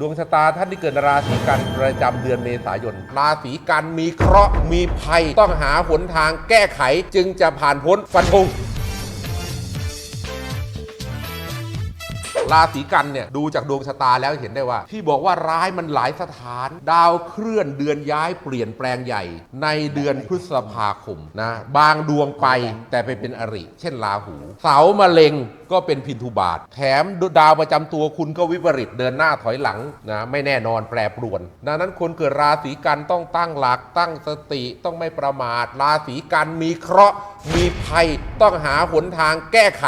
ดวงชะตาท่านที่เกิดราศีกันประจำเดือนเมษายน ราศีกันมีเคราะห์มีภัย ต้องหาหนทางแก้ไขจึงจะผ่านพ้นฟันธง ราศีกันเนี่ยดูจากดวงชะตาแล้วเห็นได้ว่า ที่บอกว่าร้ายมันหลายสถาน ดาวเคลื่อนเดือนย้ายเปลี่ยนแปลงใหญ่ ในเดือนพฤษภาคมนะบางดวงไปแต่ไปเป็นอริ เช่นราหู เสามะเร็งก็เป็นพินทุบาท แถมดาวประจำตัวคุณก็วิปริตเดินหน้าถอยหลังนะไม่แน่นอนแปรปรวน ดังนั้นคนเกิดราศีกันต้องตั้งหลักตั้งสติต้องไม่ประมาท ราศีกันมีเคราะห์มีภัย ต้องหาหนทางแก้ไข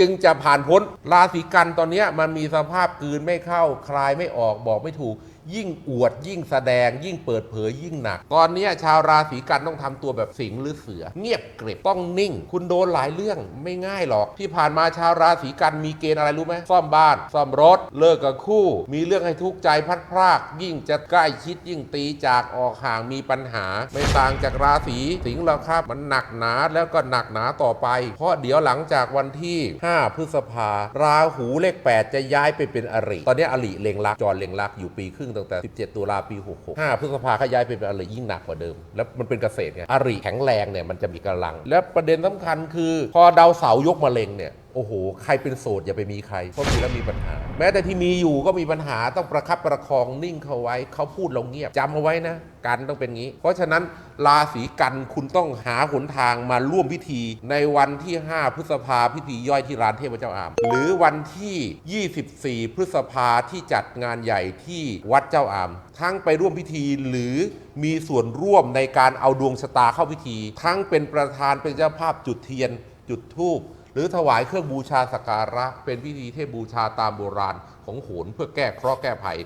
จึงจะผ่านพ้นราศีกันตอนนี้มันมีสภาพกลืนไม่เข้าคลายไม่ออกบอกไม่ถูก ยิ่งอวดยิ่งแสดง ยิ่งเปิดเผยยิ่งหนักตอนนี้ชาวราศีกันต้องทำตัวแบบสิงหรือเสือ เงียบเกร็บต้องนิ่ง คุณโดนหลายเรื่องไม่ง่ายหรอก ที่ผ่านมาชาวราศีกันมีเกณฑ์อะไรรู้ไหมซ่อมบ้าน ซ่อมรถ เลิกกับคู่ มีเรื่องให้ทุกข์ใจพลัดพราก ยิ่งจะใกล้ชิดยิ่งตีจากออกห่างมีปัญหา ไม่ต่างจากราศีสิงห์หรอกครับมันหนักหนาแล้วก็หนักหนาต่อไป เพราะเดี๋ยวหลังจากวันที่ 5 พฤษภาราหูเลข 8 จะย้ายไปเป็นอริตอนนี้อริเลงรักจรเลงรักอยู่ปีครึ่งตั้งแต่ 17 ตุลาปี 66 5พฤษภาก็ย้ายไปเป็นอริยิ่งหนักกว่าเดิม แล้วมันเป็นเกษตรไงอริแข็งแรงเนี่ยมันจะมีกำลัง และประเด็นสำคัญคือ พอดาวเสาร์ยกมาเล็งเนี่ยโอ้โห ใครเป็นโสดอย่าไปมีใครเพราะมีแล้วมีปัญหา แม้แต่ที่มีอยู่ก็มีปัญหาต้องประคับประคองนิ่งเขาไว้ เขาพูดเราเงียบจำเอาไว้นะ กันต้องเป็นงี้ เพราะฉะนั้นราศีกันคุณต้องหาหนทางมาร่วมพิธี ในวันที่ 5 พฤษภาพิธีย่อยที่ลานเทพเจ้าอาม หรือวันที่ 24 พฤษภาที่จัดงานใหญ่ที่วัดเจ้าอาม ทั้งไปร่วมพิธีหรือมีส่วนร่วมในการเอาดวงชะตาเข้าพิธี ทั้งเป็นประธานเป็นเจ้าภาพจุดเทียน จุดธูป หรือถวายเครื่องบูชาสักการะ เป็นพิธีเทพบูชาตามโบราณของโหนเพื่อแก้เคราะห์แก้ภัย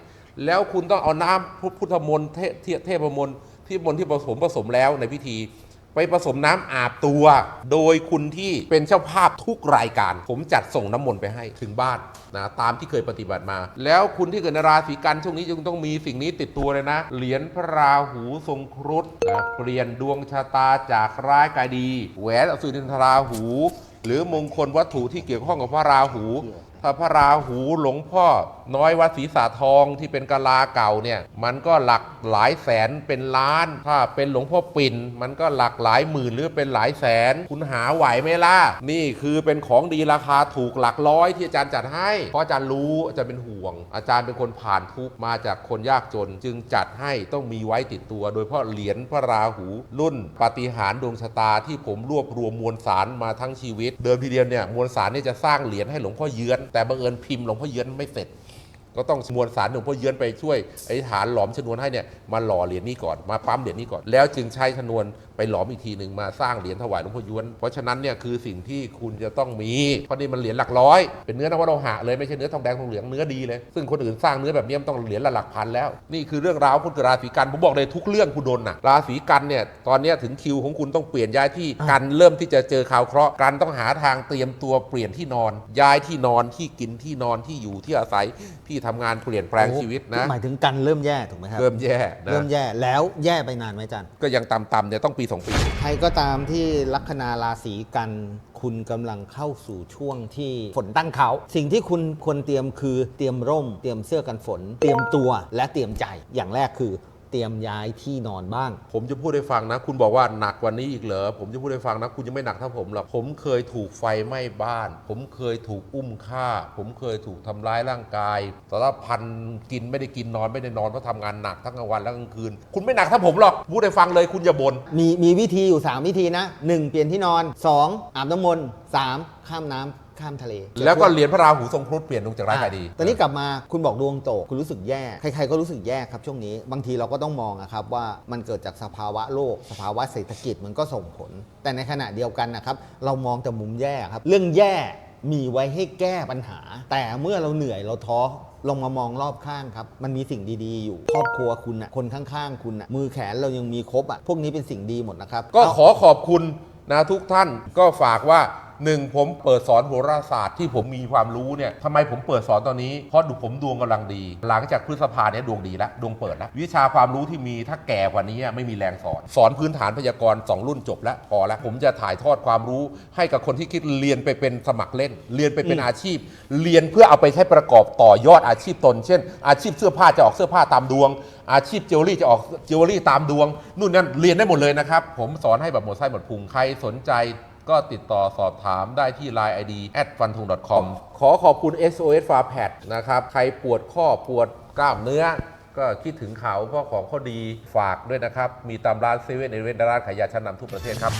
แล้วคุณต้องเอาน้ำพุพุทธมนต์เทพมนต์ที่มนต์ที่ผสมผสมแล้วในพิธี ไปผสมน้ำอาบตัว โดยคุณที่เป็นเจ้าภาพทุกรายการ ผมจัดส่งน้ำมนต์ไปให้ถึงบ้านนะตามที่เคยปฏิบัติมา แล้วคุณที่เกิดในราศีกันช่วงนี้จึงต้องมีสิ่งนี้ติดตัวเลยนะ เหรียญพระราหูทรงครุฑนะเปลี่ยนดวงชะตาจากร้ายกลายดี แหวนอสุรินทราหู หรือมงคลวัตถุที่เกี่ยวข้องกับพระราหู ถ้าพระราหูหลวงพ่อ น้อยวัดศรีสาทองที่เป็นกะลาเก่าเนี่ยมันก็หลักหลายแสนเป็นล้าน ถ้าเป็นหลวงพ่อปิ่น มันก็หลักหลายหมื่นหรือเป็นหลายแสน คุณหาไหวไหมล่ะ นี่คือเป็นของดีราคาถูกหลักร้อยที่อาจารย์จัดให้ เพราะอาจารย์รู้อาจารย์เป็นห่วง อาจารย์เป็นคนผ่านทุกมาจากคนยากจน จึงจัดให้ต้องมีไว้ติดตัว โดยเฉพาะเหรียญพระราหู รุ่นปฏิหารดวงชะตาที่ผมรวบรวมมวลสารมาทั้งชีวิต เดิมทีเดียวเนี่ยมวลสารเนี่ยจะสร้างเหรียญให้หลวงพ่อเยือนแต่บังเอิญพิมพ์หลวงพ่อเยื้อนไม่เสร็จ ก็ต้องมวลสารหลวงพ่อเยือนไปช่วยไอ้ฐานหลอมชนวนให้เนี่ยมาหล่อเหรียญนี้ก่อนมาปั๊มเหรียญนี้ก่อน แล้วจึงใช้ชนวนไปหลอมอีกทีหนึ่งมาสร้างเหรียญถวายหลวงพ่อเยือนเพราะฉะนั้นเนี่ยคือสิ่งที่คุณจะต้องมี เพราะนี่มันเหรียญหลักร้อย เป็นเนื้อนวโลหะเลยไม่ใช่เนื้อทองแดงทองเหลืองเนื้อดีเลย ซึ่งคนอื่นสร้างเนื้อแบบนี้มันต้องเหรียญละหลักพันแล้ว นี่คือเรื่องราวคนเกิดราศีกันผมบอกเลยทุกเรื่องคุณโดนหนักราศีกันเนี่ยตอนนี้ถึงคิวของคุณต้องเปลี่ยนย้ายที่กันเริ่มที่จะเจอข่าวเคราะห์กันต้องหาทางเตรียมตัวเปลี่ยนที่นอน ย้ายที่นอนที่กินที่นอนที่อยู่ที่อาศัยที่ทำงานเปลี่ยนแปลงชีวิตนะ หมายถึงกันเริ่มแย่ถูกไหมครับ เริ่มแย่นะเริ่มแย่แล้วแย่ไปนานไหมอาจารย์ก็ยังต่ำๆเนี่ยต้องปี2ปี ใครก็ตามที่ลัคนาราศีกัน คุณกำลังเข้าสู่ช่วงที่ฝนตั้งเขา สิ่งที่คุณควรเตรียมคือเตรียมร่ม เตรียมเสื้อกันฝน เตรียมตัวและเตรียมใจอย่างแรกคือเตรียมย้ายที่นอนบ้าง ผมจะพูดให้ฟังนะ คุณบอกว่าหนักกว่านี้อีกเหรอผมจะพูดให้ฟังนะ คุณยังไม่หนักเท่าผมหรอกผมเคยถูกไฟไหม้บ้าน ผมเคยถูกอุ้มฆ่า ผมเคยถูกทำร้ายร่างกายสารพันกินไม่ได้กินนอนไม่ได้นอนเพราะทำงานหนักทั้งกลางวันและกลางคืน คุณไม่หนักเท่าผมหรอกพูดให้ฟังเลยคุณอย่าบ่นมีมีวิธีอยู่ 3 วิธีนะ 1. เปลี่ยนที่นอน 2. อาบน้ำมนต์ 3. ข้ามน้ำ ข้ามทะเลแล้วก็เหรียญพระราหูทรงครุฑเปลี่ยนดวงจากร้ายกลายดีอะตอนนี้กลับมาคุณบอกดวงตกคุณรู้สึกแย่ ใครๆก็รู้สึกแย่ครับช่วงนี้ บางทีเราก็ต้องมองอะครับว่ามันเกิดจากสภาวะโลก สภาวะเศรษฐกิจมันก็ส่งผล แต่ในขณะเดียวกันนะครับเรามองแต่มุมแย่ครับ เรื่องแย่มีไว้ให้แก้ปัญหา แต่เมื่อเราเหนื่อยเราท้อลองมามองรอบข้างครับ มันมีสิ่งดีๆ อยู่ ครอบครัวคุณนะคนข้างๆ คุณนะมือแขนเรายังมีครบอะ พวกนี้เป็นสิ่งดีหมดนะครับ ก็ขอขอบคุณนะทุกท่านก็ฝากว่า หนึ่งผมเปิดสอนโหราศาสตร์ที่ผมมีความรู้เนี่ยทำไมผมเปิดสอนตอนนี้ เพราะดูผมดวงกำลังดี หลังจากพฤษภาเนี่ยดวงดีแล้วดวงเปิดแล้ววิชาความรู้ที่มีถ้าแก่กว่านี้ไม่มีแรงสอน สอนพื้นฐานพยากรณ์สองรุ่นจบแล้วพอแล้วผมจะถ่ายทอดความรู้ ให้กับคนที่คิดเรียนไปเป็นสมัครเล่น เรียนไปเป็นอาชีพ เรียนเพื่อเอาไปใช้ประกอบต่อยอดอาชีพตน เช่น อาชีพเสื้อผ้าจะออกเสื้อผ้าตามดวง อาชีพจิวเวลรี่จะออกจิวเวลรี่ตามดวงนู่นนั่นเรียนได้หมดเลยนะครับผมสอนให้แบบหมดไส้หมดพุงใครสนใจ ก็ติดต่อสอบถามได้ที่ Line ID at f u n t u n com ขอขอบคุณ SOS f a r p a d นะครับ ใครปวดข้อปวดกล้ามเนื้อ ก็คิดถึงเขาเพราะของเขาดีฝากด้วยนะครับ มีตามร้านเซเว่นเอเวนร้านขายยาชั้นนำทุกประเทศครับ